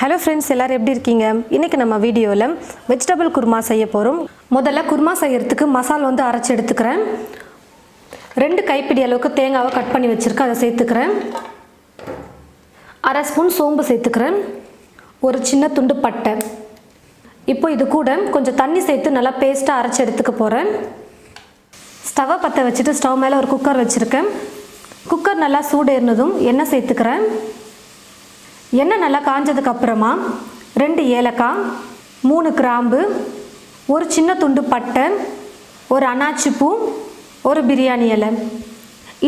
Hello friends எல்லோரும் எப்படி இருக்கீங்க? இன்றைக்கி நம்ம வீடியோவில் வெஜிடபிள் குருமா செய்ய போகிறோம் முதல்ல குருமா செய்யறதுக்கு மசால் வந்து அரைச்சி எடுத்துக்கிறேன். ரெண்டு கைப்பிடி அளவுக்கு தேங்காவை கட் பண்ணி வச்சுருக்கேன் அதை சேர்த்துக்கிறேன். அரை ஸ்பூன் சோம்பு சேர்த்துக்கிறேன். ஒரு சின்ன துண்டு பட்டை. இப்போ இது கூட கொஞ்சம் தண்ணி சேர்த்து நல்லா பேஸ்ட்டாக அரைச்சி எடுத்துக்க போகிறேன் ஸ்டவ்வை பற்ற வச்சுட்டு ஸ்டவ் மேலே ஒரு குக்கர் வச்சுருக்கேன். குக்கர் நல்லா சூடேறினதும் எண்ணெய் சேர்த்துக்கிறேன். எண்ணெய் நல்லா காஞ்சதுக்கு அப்புறமா ரெண்டு ஏலக்காய் மூணு கிராம்பு ஒரு சின்ன துண்டு பட்டை ஒரு அனாச்சி பூ ஒரு பிரியாணி இலை.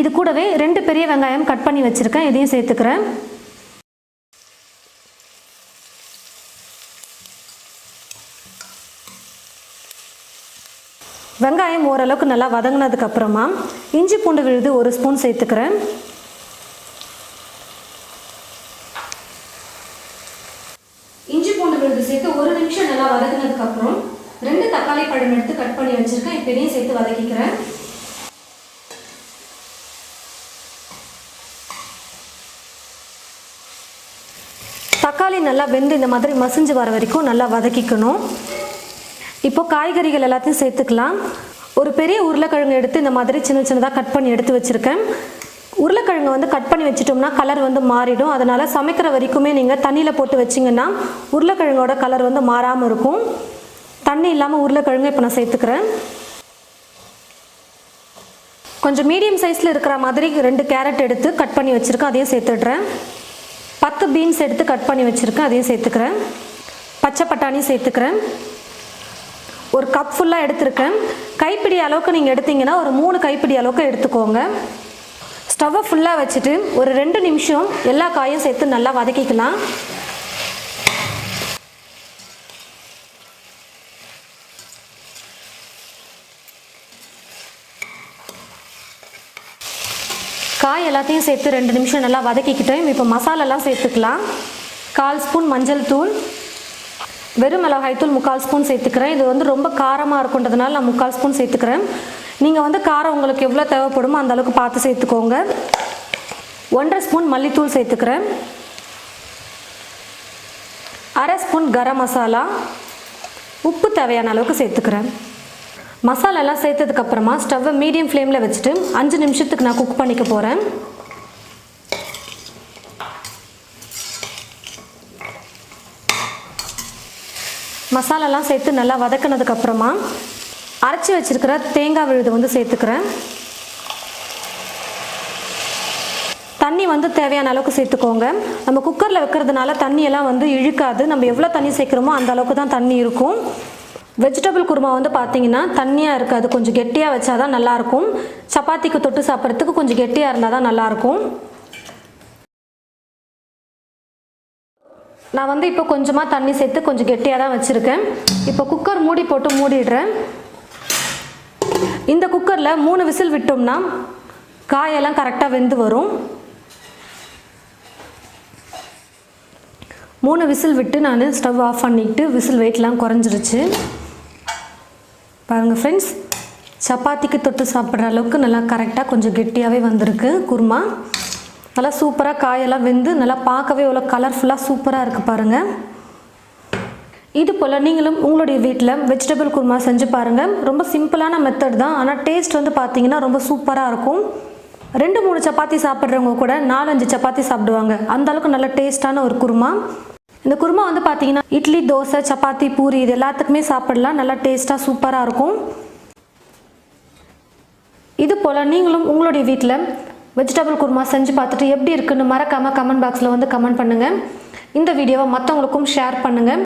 இது கூடவே ரெண்டு பெரிய வெங்காயம் கட் பண்ணி வச்சுருக்கேன். இதையும் சேர்த்துக்கிறேன். வெங்காயம் ஓரளவுக்கு நல்லா வதங்கினதுக்கு அப்புறமா இஞ்சி பூண்டு விழுது ஒரு ஸ்பூன் சேர்த்துக்கிறேன். இஞ்சி சேர்த்து ஒரு நிமிஷம் நல்லா வதக்கினதுக்கப்புறம் ரெண்டு தக்காளி பழம் எடுத்து கட் பண்ணி வச்சுருக்கேன். இப்போதையும் சேர்த்து வதக்கிக்கிறேன். தக்காளி நல்லா வெந்து இந்த மாதிரி மசிஞ்சு வர வரைக்கும் நல்லா வதக்கிக்கணும். இப்போ காய்கறிகள் எல்லாத்தையும் சேர்த்துக்கலாம். ஒரு பெரிய உருளைக்கிழங்கு எடுத்து இந்த மாதிரி சின்ன சின்னதாக கட் பண்ணி எடுத்து வச்சுருக்கேன். உருளைக்கிழங்கு வந்து கட் பண்ணி வச்சிட்டோம்னா கலர் வந்து மாறிடும். அதனால் சமைக்கிற வரைக்குமே நீங்கள் தண்ணியில் போட்டு வச்சிங்கன்னா உருளைக்கிழங்கோட கலர் வந்து மாறாமல் இருக்கும். தண்ணி இல்லாமல் உருளைக்கிழங்கு இப்போ நான் சேர்த்துக்கிறேன். கொஞ்சம் மீடியம் சைஸில் இருக்கிற மாதிரி ரெண்டு கேரட் எடுத்து கட் பண்ணி வச்சுருக்கேன் அதையும் சேர்த்துடுறேன். பத்து பீன்ஸ் எடுத்து கட் பண்ணி வச்சுருக்கேன் அதையும் சேர்த்துக்கிறேன். பச்சை பட்டாணி சேர்த்துக்கிறேன். ஒரு கப் ஃபுல்லாக எடுத்திருக்கேன். கைப்பிடி அளவுக்கு நீங்கள் எடுத்தீங்கன்னா ஒரு மூணு கைப்பிடி அளவுக்கு எடுத்துக்கோங்க. ஸ்டவ்வை ஃபுல்லாக வச்சுட்டு ஒரு ரெண்டு நிமிஷம் எல்லா காயும் சேர்த்து நல்லா வதக்கிக்கலாம். காய் எல்லாத்தையும் சேர்த்து ரெண்டு நிமிஷம் நல்லா வதக்கிக்கிட்டேன் இப்போ மசாலாலாம் சேர்த்துக்கலாம். கால் ஸ்பூன் மஞ்சள் தூள் வெறும் மிளகாய் தூள் முக்கால் ஸ்பூன் சேர்த்துக்கிறேன். இது வந்து ரொம்ப காரமாக இருக்குன்றதுனால நான் முக்கால் ஸ்பூன் சேர்த்துக்கிறேன். நீங்கள் வந்து காரம் உங்களுக்கு எவ்வளோ தேவைப்படுமோ அந்த அளவுக்கு பார்த்து சேர்த்துக்கோங்க. ஒன்றரை ஸ்பூன் மல்லித்தூள் சேர்த்துக்கிறேன். அரை ஸ்பூன் கரம் மசாலா. உப்பு தேவையான அளவுக்கு சேர்த்துக்கிறேன். மசாலாலாம் சேர்த்ததுக்கப்புறமா ஸ்டவ்வை மீடியம் ஃப்ளேமில் வச்சுட்டு அஞ்சு நிமிஷத்துக்கு நான் குக் பண்ணிக்க போகிறேன் மசாலாலாம் சேர்த்து நல்லா வதக்கினதுக்கப்புறமா அரைச்சி வச்சுருக்கிற தேங்காய் விழுது வந்து சேர்த்துக்கிறேன். தண்ணி வந்து தேவையான அளவுக்கு சேர்த்துக்கோங்க. நம்ம குக்கரில் வைக்கிறதுனால தண்ணியெல்லாம் வந்து இழுக்காது. நம்ம எவ்வளோ தண்ணி சேர்க்குறோமோ அந்த அளவுக்கு தான் தண்ணி இருக்கும். வெஜிடபிள் குருமா வந்து பார்த்தீங்கன்னா தண்ணியாக இருக்காது. கொஞ்சம் கெட்டியாக வச்சா தான் நல்லாயிருக்கும். சப்பாத்திக்கு தொட்டு சாப்பிட்றதுக்கு கொஞ்சம் கெட்டியாக இருந்தால் தான் நல்லாயிருக்கும். நான் வந்து இப்போ கொஞ்சமாக தண்ணி சேர்த்து கொஞ்சம் கெட்டியாக தான் வச்சுருக்கேன். இப்போ குக்கர் மூடி போட்டு மூடிடுறேன். இந்த குக்கரில் மூணு விசில் விட்டோம்னா காயெல்லாம் கரெக்டாக வெந்து வரும். மூணு விசில் விட்டு நான் ஸ்டவ் ஆஃப் பண்ணிவிட்டு விசில் வெயிட்லாம் குறைஞ்சிருச்சு. பாருங்கள் ஃப்ரெண்ட்ஸ் சப்பாத்திக்கு தொட்டு சாப்பிட்ற அளவுக்கு நல்லா கரெக்டாக கொஞ்சம் கெட்டியாகவே வந்திருக்கு குருமா. நல்லா சூப்பராக காயெல்லாம் வெந்து நல்லா பார்க்கவே இவ்வளோ கலர்ஃபுல்லாக சூப்பராக இருக்குது பாருங்கள் இது போல் நீங்களும் உங்களுடைய வீட்டில் வெஜிடபிள் குருமா செஞ்சு பாருங்கள் ரொம்ப சிம்பிளான மெத்தட் தான். ஆனால் டேஸ்ட் வந்து பார்த்தீங்கன்னா ரொம்ப சூப்பராக இருக்கும். ரெண்டு மூணு சப்பாத்தி சாப்பிட்றவங்க கூட நாலஞ்சு சப்பாத்தி சாப்பிடுவாங்க. அந்த அளவுக்கு நல்ல டேஸ்டான ஒரு குருமா. இந்த குருமா வந்து பார்த்தீங்கன்னா இட்லி தோசை சப்பாத்தி பூரி இது எல்லாத்துக்குமே சாப்பிடலாம். நல்லா டேஸ்ட்டாக சூப்பராக இருக்கும். இது போல் நீங்களும் உங்களுடைய வீட்டில் வெஜிடபிள் குருமா செஞ்சு பார்த்துட்டு எப்படி இருக்குன்னு மறக்காமல் கமெண்ட் பாக்ஸில் வந்து கமெண்ட் பண்ணுங்கள் இந்த வீடியோவை மற்றவங்களுக்கும் ஷேர் பண்ணுங்கள்